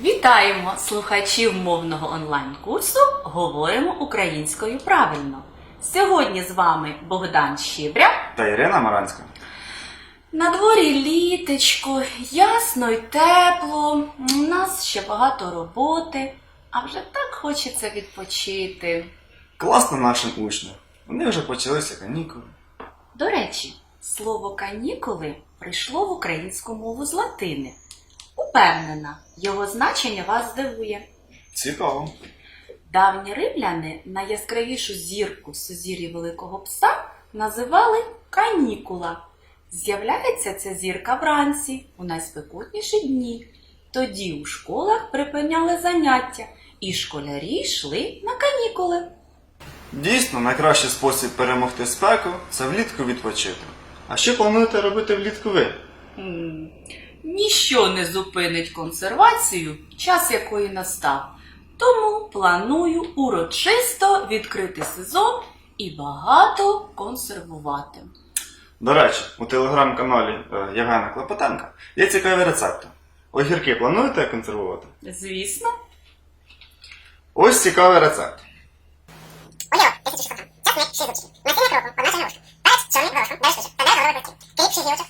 Вітаємо слухачів мовного онлайн-курсу Говоримо українською правильно. Сьогодні з вами Богдан Щебря. Та Ірина Маранська. На дворі літечко, ясно й тепло. У нас ще багато роботи, а вже так хочеться відпочити. Класно нашим учням. Вони вже почалися канікули. До речі, слово канікули прийшло в українську мову з латини. Упевнена, його значення вас здивує. Цікаво. Давні римляни найяскравішу зірку сузір'я Великого Пса називали канікула. З'являється ця зірка вранці у найспекотніші дні. Тоді у школах припиняли заняття, і школярі йшли на канікули. Дійсно, найкращий спосіб перемогти спеку це влітку відпочити. А що плануєте робити влітку ви? М, Ніщо не зупинить консервацію, час якої настав. Тому планую урочисто відкрити сезон і багато консервувати. До речі, у телеграм-каналі е, Євгена Клопотенка є цікаві рецепти. Огірки плануєте консервувати? Звісно, Ось цікавий рецепт. Оліо, 10 штук. Часник, 6 зубчиків. Насіння кропу, одна чайна ложка. Перець, чорний, горошок, 9 штучок. 9 голови перців. Кріп, 6 гілочок.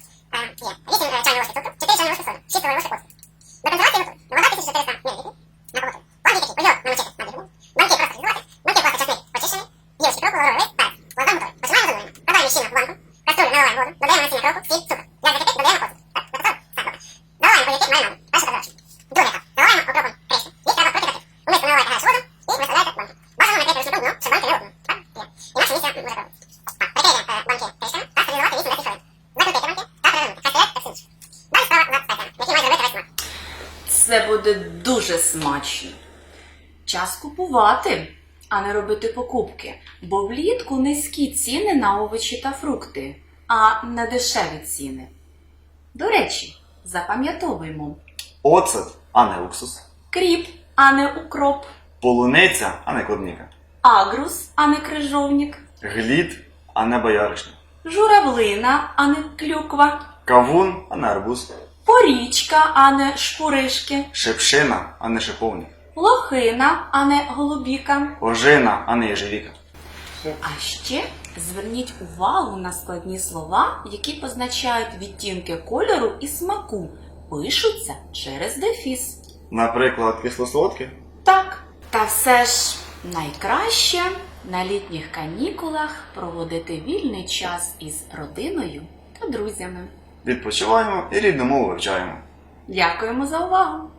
Кропу, лавровий лист, перець. Лоза готовий. Починаємо задумування. Вкладаємо щільно в банку. Каструлю наливаємо воду. Додаємо насіння кропу, сіль, цукор. Для закипить додаємо оцет. Так, записали? Так, добре. Заливаємо огірки маринадом. Перша подорожка. Другий етап. Заливаємо окропом кришку. Їх треба прокипятити. У миску наливаєте гарячу воду і виставляєте в банку. Бажано накрити ручну дно, щоб банки не лопнули. Так? Є. Інакше місія може пробити. Так, прикриємо е, банки кришками та стерилізувати 8-10 хвилин. Закрутити банки та перевернути. Кастрюлет та суміш. Далі справа над спеціями, які мають зробити весь смак. це буде дуже смачно. Час купувати, а не робити покупки, бо влітку низькі ціни на овочі та фрукти, а не дешеві ціни. До речі, запам'ятовуємо Оцет, а не уксус. кріп, а не укроп, Полуниця, а не клубніка. агрус, а не крижовник, Глід, а не бояришня. журавлина, а не клюква, Кавун, а не арбуз. порічка, а не шпуришки, Шипшина, а не шиповник. Лохина, а не голубіка. Ожина, а не єжевіка. А ще зверніть увагу на складні слова, які позначають відтінки кольору і смаку, пишуться через дефіс. Наприклад, кисло-солодке. Так, та все ж найкраще на літніх канікулах проводити вільний час із родиною та друзями. Відпочиваємо і рідну мову вивчаємо. Дякуємо за увагу!